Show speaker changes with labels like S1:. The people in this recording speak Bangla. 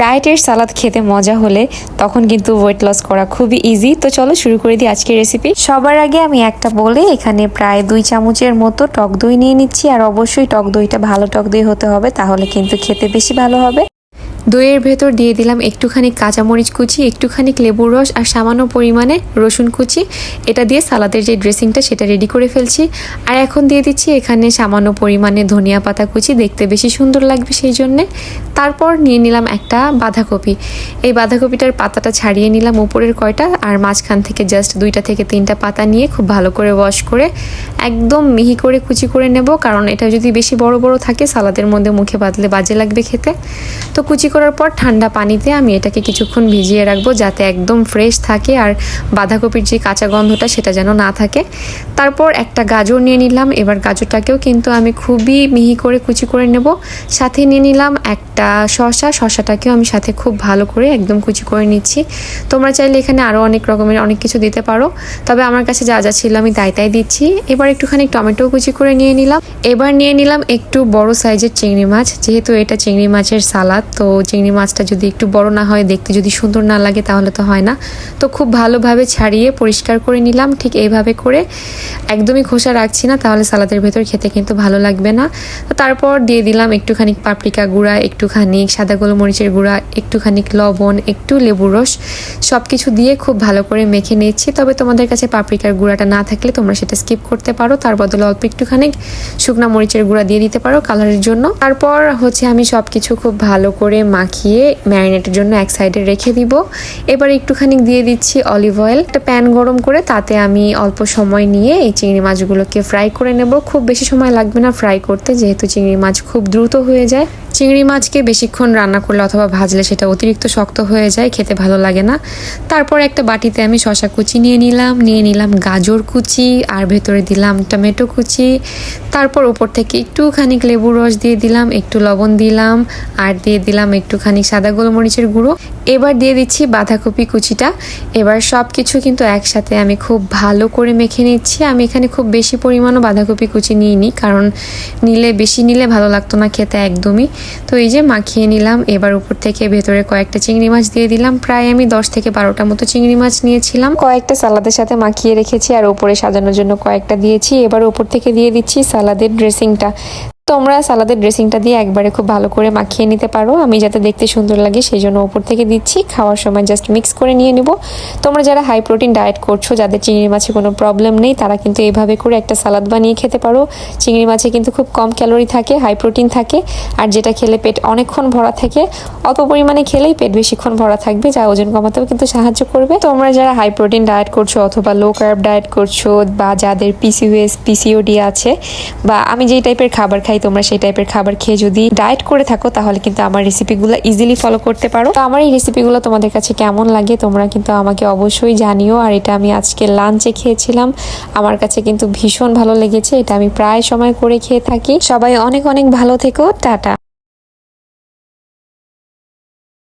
S1: ডায়েটের সালাদ খেতে মজা হলে তখন কিন্তু ওয়েট লস করা খুবই ইজি তো চলো শুরু করে দিই আজকের রেসিপি সবার আগে আমি একটা বলে এখানে প্রায় দুই চামচের মতো টক দই নিয়ে নিচ্ছি, আর অবশ্যই টক দইটা ভালো টক দই হতে হবে, তাহলে কিন্তু খেতে বেশি ভালো হবে। দইয়ের ভেতর দিয়ে দিলাম একটুখানি কাঁচামরিচ কুচি, একটুখানি লেবুর রস আর সামান্য পরিমাণে রসুন কুচি। এটা দিয়ে সালাদের যে ড্রেসিংটা সেটা রেডি করে ফেলছি। আর এখন দিয়ে দিচ্ছি এখানে সামান্য পরিমাণে ধনিয়া পাতা কুচি, দেখতে বেশি সুন্দর লাগবে সেই জন্যে। তারপর নিয়ে নিলাম একটা বাঁধাকপি। এই বাঁধাকপিটার পাতাটা ছাড়িয়ে নিলাম উপরের কয়টা আর মাঝখান থেকে জাস্ট দুইটা থেকে তিনটা পাতা নিয়ে খুব ভালো করে ওয়াশ করে একদম মিহি করে কুচি করে নেব। কারণ এটা যদি বেশি বড় বড় থাকে, সালাদের মধ্যে মুখে বাদলে বাজে লাগবে খেতে। তো কুচি করার পর ঠান্ডা পানিতে আমি এটাকে কিছুক্ষণ ভিজিয়ে রাখব যাতে একদম ফ্রেশ থাকে আর বাঁধাকপির যে কাঁচা গন্ধটা সেটা যেন না থাকে। তারপর একটা গাজর নিয়ে নিলাম, এবার গাজরটাকেও কিন্তু আমি খুবই মিহি করে কুচি করে নেব। সাথে নিয়ে নিলাম একটা শশা শশাটাকেও আমি সাথে খুব ভালো করে একদম কুচি করে নিচ্ছি। তোমরা চাইলে এখানে আরও অনেক রকমের অনেক কিছু দিতে পারো, তবে আমার কাছে যা যা ছিল আমি তাই তাই দিচ্ছি। এবার একটুখানি টমেটো কুচি করে নিয়ে নিলাম। এবার নিয়ে নিলাম একটু বড় সাইজের চিংড়ি মাছ, যেহেতু এটা চিংড়ি মাছের সালাদ তো চিংড়ি মাছটা যদি একটু বড় না হয়, দেখতে যদি সুন্দর না লাগে তাহলে তো হয় না। তো খুব ভালোভাবে ছাড়িয়ে পরিষ্কার করে নিলাম, ঠিক এইভাবে করে। একদমই খোসা রাখছি না, তাহলে সালাদের ভেতর খেতে কিন্তু ভালো লাগবে না। তো তারপর দিয়ে দিলাম একটুখানি পাপরিকা গুঁড়া, একটুখানি সাদা গোলমরিচের গুঁড়া, একটুখানি লবণ, একটু লেবুর রস। সব কিছু দিয়ে খুব ভালো করে মেখে নিচ্ছি। তবে তোমাদের কাছে পাপড়িকার গুঁড়াটা না থাকলে তোমরা সেটা স্কিপ করতে পারো। তার বদলে অল্প একটুখানি শুকনা মরিচের গুঁড়া দিয়ে দিতে পারো কালারের জন্য। তারপর হচ্ছে আমি সব কিছু খুব ভালো করে মাখিয়ে ম্যারিনেটের জন্য এক সাইডে রেখে দিব। এবার একটুখানি দিয়ে দিচ্ছি অলিভ অয়েল। একটা প্যান গরম করে তাতে আমি অল্প সময় নিয়ে এই চিংড়ি মাছগুলোকে ফ্রাই করে নেব। খুব বেশি সময় লাগবে না ফ্রাই করতে, যেহেতু চিংড়ি মাছ খুব দ্রুত হয়ে যায়। চিংড়ি মাছকে বেশিক্ষণ রান্না করলে অথবা ভাজলে সেটা অতিরিক্ত শক্ত হয়ে যায়, খেতে ভালো লাগে না। তারপর একটা বাটিতে আমি শশা কুচি নিয়ে নিলাম নিয়ে নিলাম গাজর কুচি, আর ভেতরে দিলাম টমেটো কুচি। তারপর উপর থেকে একটুখানি লেবুর রস দিয়ে দিলাম, একটু লবণ দিলাম, আর দিয়ে দিলাম একটুখানি সাদা গোলমরিচের গুঁড়ো। এবার দিয়ে দিচ্ছি বাঁধাকপি কুচিটা। এবার সব কিছু কিন্তু একসাথে আমি খুব ভালো করে মেখে নিচ্ছি। আমি এখানে খুব বেশি পরিমাণও বাঁধাকপি কুচি নিইনি, কারণ নিলে, বেশি নিলে ভালো লাগতো না খেতে একদমই। তো এই যে মাখিয়ে নিলাম, এবার উপর থেকে ভেতরে কয়েকটা চিংড়ি মাছ দিয়ে দিলাম। প্রায় আমি দশ থেকে বারোটা মতো চিংড়ি মাছ নিয়েছিলাম। কয়েকটা সালাদের সাথে মাখিয়ে রেখেছি আর উপরে সাজানোর জন্য কয়েকটা দিয়েছি। এবার উপর থেকে দিয়ে দিচ্ছি সালাদের ড্রেসিংটা তোমরা সালাদের ড্রেসিংটা দিয়ে একবারে খুব ভালো করে মাখিয়ে নিতে পারো। আমি যাতে দেখতে সুন্দর লাগে সেই জন্য উপর থেকে দিচ্ছি। খাওয়ার সময় জাস্ট মিক্স করে নিয়ে নিব। তোমরা যারা হাই প্রোটিন ডায়েট করছ, যাদের চিংড়ি মাছে কোনো প্রবলেম নেই, তারা কিন্তু এভাবে করে একটা সালাদ বানিয়ে খেতে পারো। চিংড়ি মাছে কিন্তু খুব কম ক্যালোরি থাকে হাই প্রোটিন থাকে, আর যেটা খেলে পেট অনেকক্ষণ ভরা থাকে, অল্প পরিমাণে খেলেই পেট বেশিক্ষণ ভরা থাকবে, যা ওজন কমাতেও কিন্তু সাহায্য করবে। তোমরা যারা হাই প্রোটিন ডায়েট করছ, অথবা লো কার্ব ডায়েট করছ, বা যাদের পিসিওএস পিসিওডি আছে, বা আমি যেই টাইপের খাবার খাই, তোমরা সেই টাইপের খাবার খেয়ে যদি ডায়েট করে থাকো, তাহলে কিন্তু আমার রেসিপিগুলো ইজিলি ফলো করতে পারো। তো আমার এই রেসিপিগুলো তোমাদের কাছে কেমন লাগে, তোমরা কিন্তু আমাকে অবশ্যই জানিও। আর এটা আমি আজকে লাঞ্চে খেয়েছিলাম। আমার কাছে কিন্তু ভীষণ ভালো লেগেছে। এটা আমি প্রায় সময় করে খেয়ে থাকি। সবাই অনেক অনেক ভালো থেকো। টাটা।